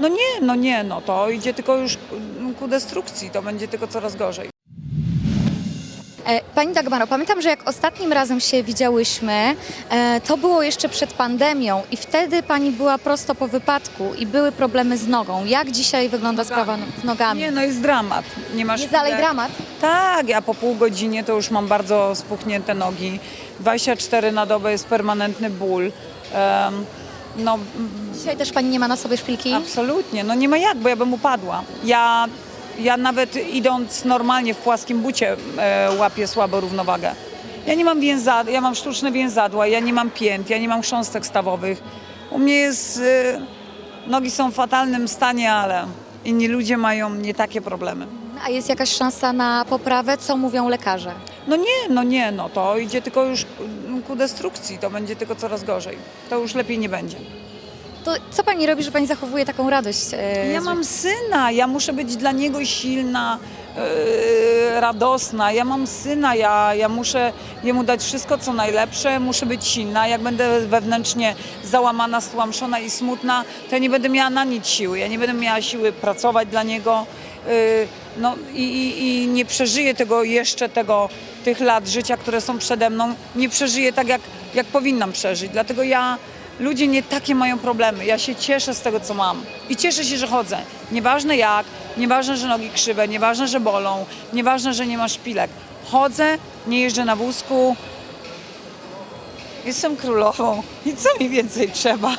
No nie, no nie, no to idzie tylko już ku- destrukcji, to będzie tylko coraz gorzej. E, Pani Dagmaro, pamiętam, że jak ostatnim razem się widziałyśmy, e, to było jeszcze przed pandemią i wtedy Pani była prosto po wypadku i były problemy z nogą. Jak dzisiaj wygląda sprawa z nogami? Nie, no jest dramat. Nie masz Jest dalej dramat? Tak, ja po pół godzinie to już mam bardzo spuchnięte nogi. 24 na dobę jest permanentny ból. Em, no Dzisiaj też Pani nie ma na sobie szpilki? absolutnie, no nie ma jak, bo ja bym upadła. Ja, ja nawet idąc normalnie w płaskim bucie e, łapię słabo równowagę. Ja nie mam więzad, ja mam sztuczne więzadła, ja nie mam pięt, ja nie mam chrząstek stawowych. U mnie jest, e, nogi są w fatalnym stanie, ale inni ludzie mają nie takie problemy. A jest jakaś szansa na poprawę? Co mówią lekarze? No nie, no nie, no to idzie tylko już ku- destrukcji, to będzie tylko coraz gorzej. To już lepiej nie będzie. To co Pani robi, że Pani zachowuje taką radość? e, Ja z mam syna, ja muszę być dla niego silna, yy, radosna. Ja mam syna, ja, ja muszę jemu dać wszystko, co najlepsze, muszę być silna. Jak będę wewnętrznie załamana, stłamszona i smutna, to ja nie będę miała na nic siły. Ja nie będę miała siły pracować dla niego. Yy, no i, i nie przeżyję tego jeszcze tego, tych lat życia, które są przede mną. Nie przeżyję tak, jak, jak powinnam przeżyć. Dlatego ja Ludzie nie takie mają problemy. Ja się cieszę z tego, co mam. I cieszę się, że chodzę. Nieważne jak, nieważne, że nogi krzywe, nieważne, że bolą, nieważne, że nie ma szpilek. Chodzę, nie jeżdżę na wózku. Jestem królową. I co mi więcej trzeba?